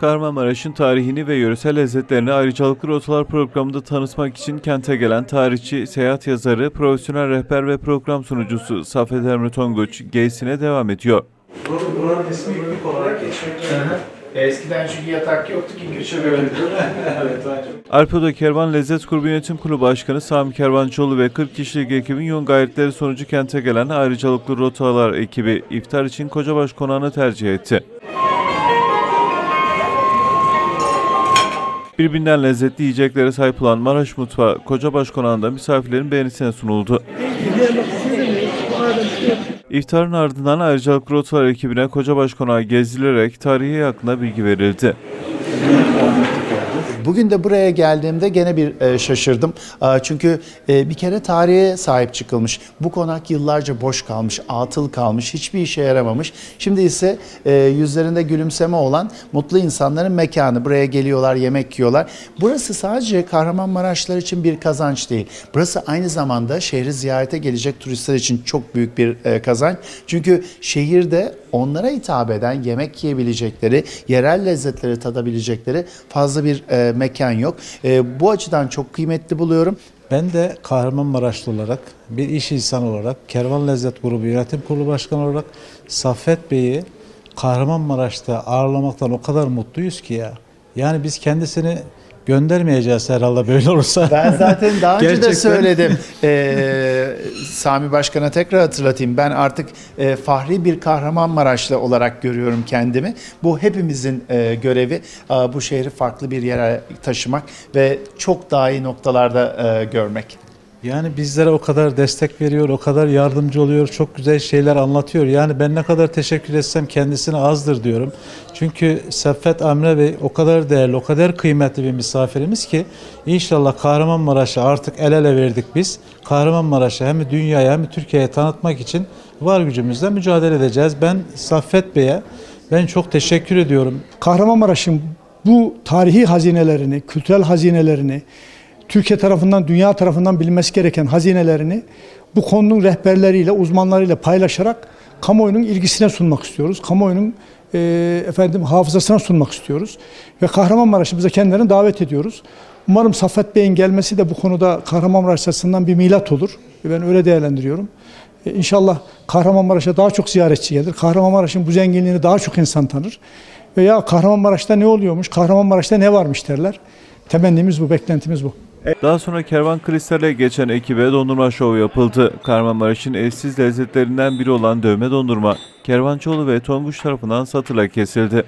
Kahramanmaraş'ın tarihini ve yöresel lezzetlerini ayrıcalıklı rotalar programında tanıtmak için kente gelen tarihçi, seyahat yazarı, profesyonel rehber ve program sunucusu Safet Emre Tonguç gezisine devam ediyor. Buranın, buranın ismi ilk olarak geçmek. Eskiden çünkü yatak yoktu ki göçebeydi. evet. Alpoda Kervan Lezzet Grubu Yönetim Kurulu Başkanı Sami Kervancıoğlu ve 40 kişilik ekibin yoğun gayretleri sonucu kente gelen ayrıcalıklı rotalar ekibi iftar için Kocabaş Konağı'nı tercih etti. Birbirinden lezzetli yiyeceklere sahip olan Maraş Mutfağı Kocabaş Konağı'nda misafirlerin beğenisine sunuldu. İftarın ardından ayrıcalıklı rotalar ekibine Kocabaş Konağı gezdirilerek tarihi hakkında bilgi verildi. Bugün de buraya geldiğimde gene bir e, şaşırdım. E, çünkü e, bir kere tarihe sahip çıkılmış. Bu konak yıllarca boş kalmış, atıl kalmış, hiçbir işe yaramamış. Şimdi ise e, yüzlerinde gülümseme olan mutlu insanların mekanı. Buraya geliyorlar, yemek yiyorlar. Burası sadece Kahramanmaraşlılar için bir kazanç değil. Burası aynı zamanda şehri ziyarete gelecek turistler için çok büyük bir e, kazanç. Çünkü şehirde onlara hitap eden yemek yiyebilecekleri, yerel lezzetleri tadabilecekleri fazla bir e, mekan yok. E, bu açıdan çok kıymetli buluyorum. Ben de Kahramanmaraşlı olarak, bir iş insanı olarak, Kervan Lezzet Grubu Yönetim Kurulu Başkanı olarak Saffet Bey'i Kahramanmaraş'ta ağırlamaktan o kadar mutluyuz ki ya. Yani biz kendisini göndermeyeceğiz herhalde böyle olursa. Ben zaten daha önce de söyledim. Ee, Sami Başkan'a tekrar hatırlatayım. Ben artık e, fahri bir Kahramanmaraşlı olarak görüyorum kendimi. Bu hepimizin e, görevi. Aa, bu şehri farklı bir yere taşımak ve çok daha iyi noktalarda e, görmek. Yani bizlere o kadar destek veriyor, o kadar yardımcı oluyor, çok güzel şeyler anlatıyor. Yani ben ne kadar teşekkür etsem kendisine azdır diyorum. Çünkü Seffet Emre Bey o kadar değerli, o kadar kıymetli bir misafirimiz ki inşallah Kahramanmaraş'ı artık el ele verdik biz. Kahramanmaraş'ı hem dünyaya hem Türkiye'ye tanıtmak için var gücümüzle mücadele edeceğiz. Ben Saffet Bey'e ben çok teşekkür ediyorum. Kahramanmaraş'ın bu tarihi hazinelerini, kültürel hazinelerini, Türkiye tarafından, dünya tarafından bilinmesi gereken hazinelerini bu konunun rehberleriyle, uzmanlarıyla paylaşarak kamuoyunun ilgisine sunmak istiyoruz. Kamuoyunun e, efendim hafızasına sunmak istiyoruz. Ve Kahramanmaraş'ımıza kendilerini davet ediyoruz. Umarım Saffet Bey'in gelmesi de bu konuda Kahramanmaraş açısından bir milat olur. Ben öyle değerlendiriyorum. E, İnşallah Kahramanmaraş'a daha çok ziyaretçi gelir. Kahramanmaraş'ın bu zenginliğini daha çok insan tanır. Veya Kahramanmaraş'ta ne oluyormuş, Kahramanmaraş'ta ne varmış derler. Temennimiz bu, beklentimiz bu. Daha sonra Kervan Kristal'e geçen ekibe dondurma şovu yapıldı. Kahramanmaraş'ın eşsiz lezzetlerinden biri olan dövme dondurma, Kervancıoğlu ve Tonguç tarafından satıla kesildi.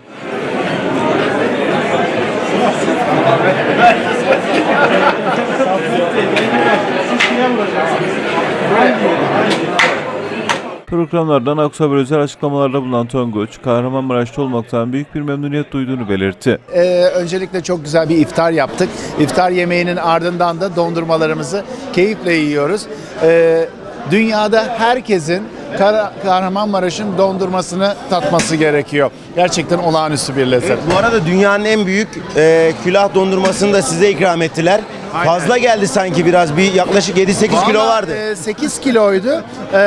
Programlardan Aksaber özel açıklamalarda bulunan Tonguç, Kahramanmaraş'ta olmaktan büyük bir memnuniyet duyduğunu belirtti. Ee, öncelikle çok güzel bir iftar yaptık. İftar yemeğinin ardından da dondurmalarımızı keyifle yiyoruz. Ee, dünyada herkesin Kara- Kahramanmaraş'ın dondurmasını tatması gerekiyor. Gerçekten olağanüstü bir lezzet. Evet, bu arada dünyanın en büyük e, külah dondurmasını da size ikram ettiler. Aynen. Fazla geldi sanki biraz. Bir yaklaşık 7-8 kilo Vallahi, vardı. e, 8 kiloydu. E,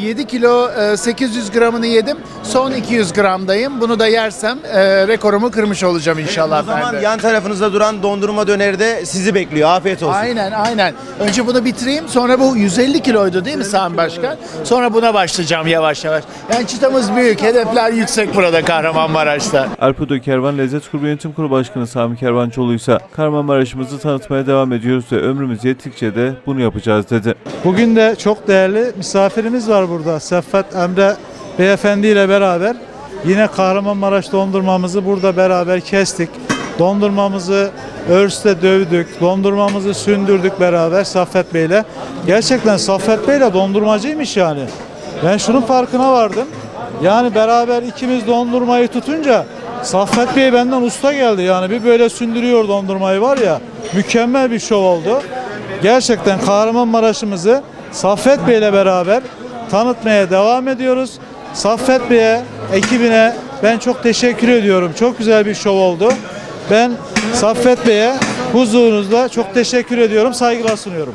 7 kilo e, 800 gramını yedim. Son 200 gramdayım. Bunu da yersem e, rekorumu kırmış olacağım inşallah o zaman ben de. yan tarafınızda duran dondurma döneri de sizi bekliyor. Afiyet olsun. Aynen aynen. Önce bunu bitireyim. Sonra bu 150 kiloydu değil mi Sami Başkan? Sonra buna başlayacağım yavaş yavaş. Yani çıtamız büyük. Hedefler yüksek burada Kahramanmaraş'ta. Alpudo Kervan Lezzet Grubu Yönetim Kurulu Başkanı Sami Kervancıoğlu ise Kahramanmaraş'ımızı tanıtmaya devam ediyoruz ve ömrümüz yettikçe de bunu yapacağız dedi. Bugün de çok değerli misafirimiz var burada. Seffet Emre Beyefendi ile beraber yine Kahramanmaraş dondurmamızı burada beraber kestik. Dondurmamızı örste dövdük, dondurmamızı sündürdük beraber Saffet Bey'le. Gerçekten Saffet Bey de dondurmacıymış yani. Ben şunun farkına vardım. Yani beraber ikimiz dondurmayı tutunca Saffet Bey benden usta geldi. Yani bir böyle sündürüyor dondurmayı var ya. Mükemmel bir şov oldu. Gerçekten Kahramanmaraş'ımızı Saffet Bey ile beraber tanıtmaya devam ediyoruz. Saffet Bey'e, ekibine ben çok teşekkür ediyorum. Çok güzel bir şov oldu. Ben Saffet Bey'e huzurunuzda çok teşekkür ediyorum. Saygılar sunuyorum.